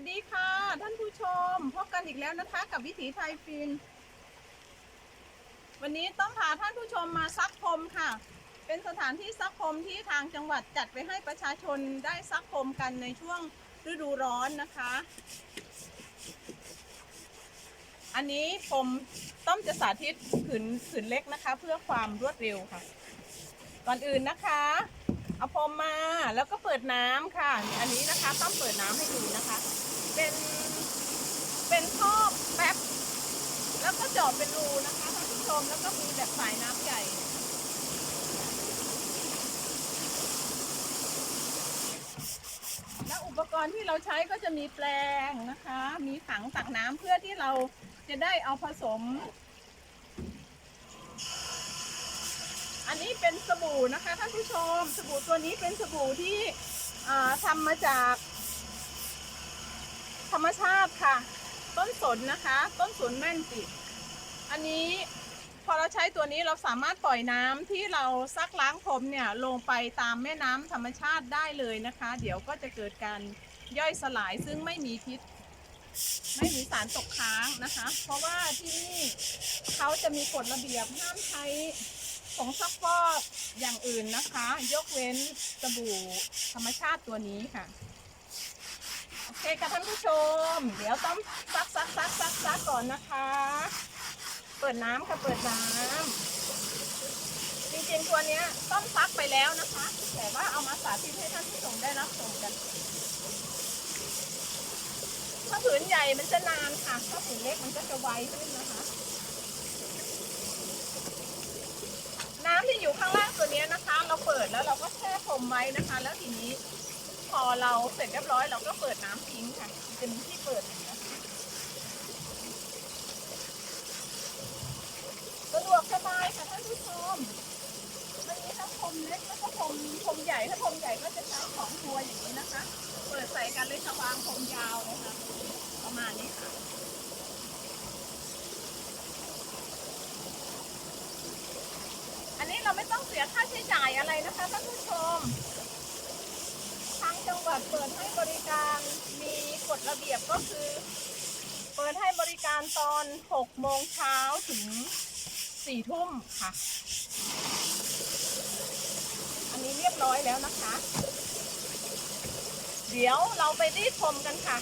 วัสดีค่ะ ท่านผู้ชมพบกันอีกแล้วนะคะกับวิถีไทยฟิน วันนี้ต้องพาท่านผู้ชมมาซักพรมค่ะ เป็นสถานที่ซักพรมที่ทางจังหวัดจัดไปให้ประชาชนได้ซักพรมกันในช่วงฤดูร้อนนะคะ อันนี้ผมต้อมจะสาธิตผืนผืนเล็กนะคะ เพื่อความรวดเร็วค่ะ ก่อนอื่นนะคะเอาพรมมาแล้วก็เปิดน้ำค่ะ อันนี้นะคะต้องเปิดน้ำให้ดูนะคะ เป็นเป็นท่อแป๊บ แล้วก็เจาะเป็นรูนะคะท่านผู้ชมแล้วก็มีแบบสายน้ำใหญ่แล้วอุปกรณ์ที่เราใช้ก็จะมีแปลงนะคะ มีถังตักน้ำเพื่อที่เราจะได้เอาผสม อันนี้เป็นสบู่นะคะท่านผู้ชม สบู่ตัวนี้เป็นสบู่ที่ทำมาจาก รรมชาติค่ะ ต้นสนนะคะ ต้นสนแม่นจิต อันนี้พอเราใช้ตัวนี้เราสามารถปล่อยน้ำที่เราซักล้างผมเนี่ยลงไปตามแม่น้ำธรรมชาติได้เลยนะคะ เดี๋ยวก็จะเกิดการย่อยสลายซึ่งไม่มีพิษ ไม่มีสารตกค้างนะคะ เพราะว่าที่นี่เขาจะมีกฎระเบียบห้ามใช้ผงซักฟอกอย่างอื่นนะคะ ยกเว้นสบู่ธรรมชาติตัวนี้ค่ะ โอเคค่ะท่านผู้ชม เดี๋ยวต้องซักซักซักซักซักก่อนนะคะ เปิดน้ำค่ะเปิดน้ำจริงๆตัวเนี้ยต้องซักไปแล้วนะคะ แต่ว่าเอามาสาธิตให้ท่านผู้ชมได้รับชมกันถ้าผืนใหญ่มันจะนานค่ะ ถ้าผืนเล็กมันก็จะไวขึ้นนะคะ น้ำที่อยู่ข้างล่างตัวนี้นะคะ เราเปิดแล้วเราก็แช่พรมไว้นะคะ แล้วทีนี้ อเราเสร็จเรียบร้อยเราก็เปิดน้ำทิ้งค่ะจะมีที่เปิดอย่างนี้ยสะดวกสบายค่ะท่านผู้ชมมันมีทั้งพรมเล็กแล้วก็พรมพรมใหญ่ถ้าพรมใหญ่ก็จะใช้ของตัวอย่างนี้นะคะ เปิดใส่กันเลยค่ะวางพรมยาวเลยค่ะประมาณนี้ค่ะอันนี้เราไม่ต้องเสียค่าใช้จ่ายอะไรนะคะท่านผู้ชม เปิดให้บริการมีกฎระเบียบก็คือ เปิดให้บริการตอน 6 โมงเช้าถึง 4 ทุ่มค่ะ อันนี้เรียบร้อยแล้วนะคะ เดี๋ยวเราไปรีดพรมกันค่ะ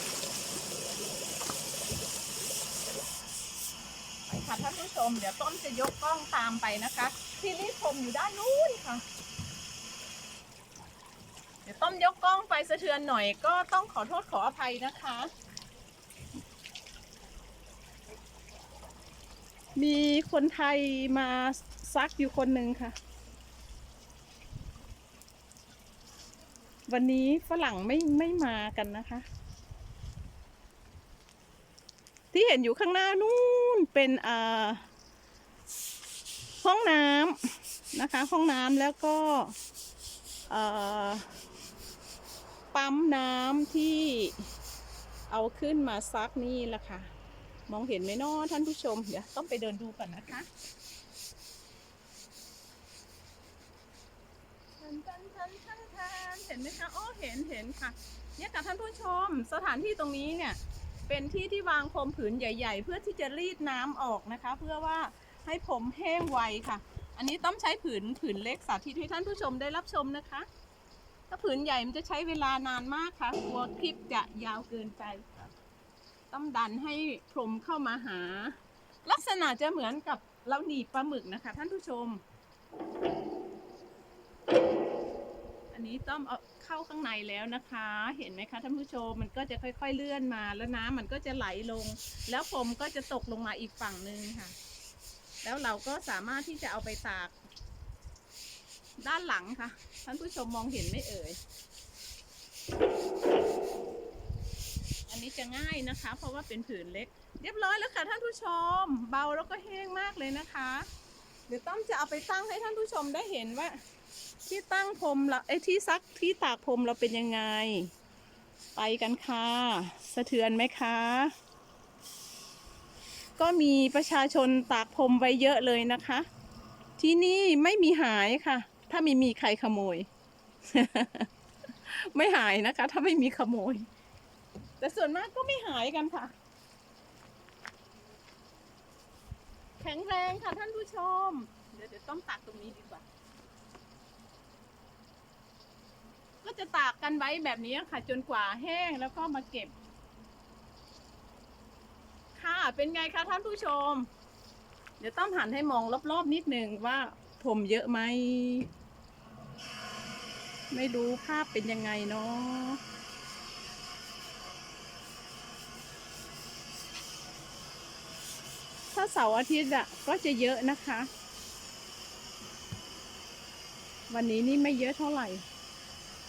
ไปค่ะท่านผู้ชม เดี๋ยวต้นจะยกกล้องตามไปนะคะ ที่รีดพรมอยู่ด้านนู้นค่ะ เดี๋ยวต้อมยกกล้องไปสะเทือนหน่อยก็ต้องขอโทษขออภัยนะคะ มีคนไทยมาซักอยู่คนหนึ่งค่ะ วันนี้ฝรั่งไม่ไม่มากันนะคะ ที่เห็นอยู่ข้างหน้านู่นเป็นอ่าห้องน้ำนะคะ ห้องน้ำแล้วก็ เอ่อ ปั๊มน้ำที่เอาขึ้นมาซักนี่แหละค่ะ มองเห็นไหมนาะท่านผู้ชม เดี๋ยวต้องไปเดินดูก่อนนะคะเห็นไหมคะโอ๋อเห็นเห็นค่ะ เนี่ยค่ะท่านผู้ชม สถานที่ตรงนี้เนี่ย เป็นที่ที่วางพรมผืนใหญ่ ๆ เพื่อที่จะรีดน้ำออกนะคะ เพื่อว่าให้ผมแห้งไวค่ะ อันนี้ต้องใช้ผืนผืนเล็กสาธิตให้ท่านผู้ชมได้รับชมนะคะ ถ้าผืนใหญ่มันจะใช้เวลานานมากค่ะกลัวคลิปจะยาวเกินไปค่ะต้องดันให้พรมเข้ามาหา ลักษณะจะเหมือนกับเราหนีบปลาหมึกนะคะ ท่านผู้ชม อันนี้ต้องเอาเข้าข้างในแล้วนะคะ เห็นไหมคะท่านผู้ชมมันก็จะค่อย ๆเลื่อนมาแล้วน้ำมันก็จะไหลลง แล้วพรมก็จะตกลงมาอีกฝั่งหนึ่งค่ะ แล้วเราก็สามารถที่จะเอาไปตาก ด้านหลังค่ะ ท่านผู้ชมมองเห็นไม่เอ่ย อันนี้จะง่ายนะคะ เพราะว่าเป็นผืนเล็ก เรียบร้อยแล้วค่ะท่านผู้ชม เบาแล้วก็แห้งมากเลยนะคะ เดี๋ยวต้อมจะเอาไปตั้งให้ท่านผู้ชมได้เห็นว่า ที่ตั้งพรมเราไอ้ที่ซักที่ตากพรมเราเป็นยังไง ไปกันค่ะ สะเทือนไหมคะก็มีประชาชนตากพรมไว้เยอะเลยนะคะ ที่นี่ไม่มีหายค่ะ ถ้าม่มีใครขโมย ไม่หายนะคะ ถ้าไม่มีขโมย แต่ส่วนมากก็ไม่หายกันค่ะ แข็งแรงค่ะท่านผู้ชม เดี๋ยวเดี๋ยวต้องตากตรงนี้ดีกว่า ก็จะตากกันไว้แบบนี้ค่ะ จนกว่าแห้งแล้วก็มาเก็บ ค่ะเป็นไงคะท่านผู้ชม เดี๋ยวต้องหันให้มองรอบๆนิดนึงว่า ผมเยอะไหม ไม่รู้ภาพเป็นยังไงเนาะถ้าเสาร์อาทิตย์อะก็จะเยอะนะคะ วันนี้นี่ไม่เยอะเท่าไหร่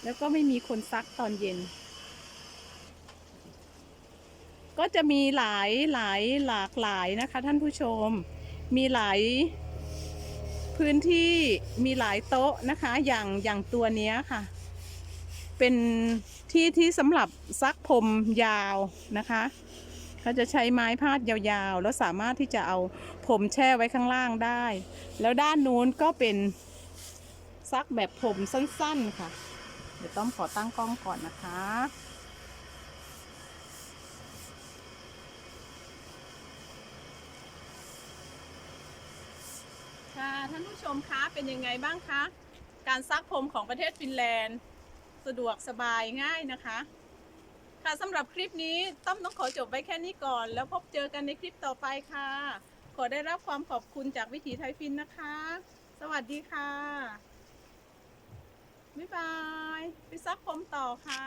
แล้วก็ไม่มีคนซักตอนเย็น ก็จะมีหลายหลายหลากหลายนะคะท่านผู้ชม มีหลาย พื้นที่มีหลายโต๊ะนะคะ อย่างอย่างตัวเนี้ยค่ะ เป็นที่ที่สำหรับซักผมยาวนะคะเขาจะใช้ไม้พาดยาวๆ แล้วสามารถที่จะเอาผมแช่ไว้ข้างล่างได้ แล้วด้านนู้นก็เป็นซักแบบผมสั้นๆค่ะ เดี๋ยวต้องขอตั้งกล้องก่อนนะคะานผู้ชมคะเป็นยังไงบ้างคะ การซักผมของประเทศฟินแลนด์ สะดวกสบายง่ายนะคะ ค่ะสำหรับคลิปนี้ต้อมต้องขอจบไว้แค่นี้ก่อน แล้วพบเจอกันในคลิปต่อไปค่ะ ขอได้รับความขอบคุณจากวิถีไทยฟินนะคะ สวัสดีค่ะ บ๊ายบาย ไปซักผมต่อค่ะ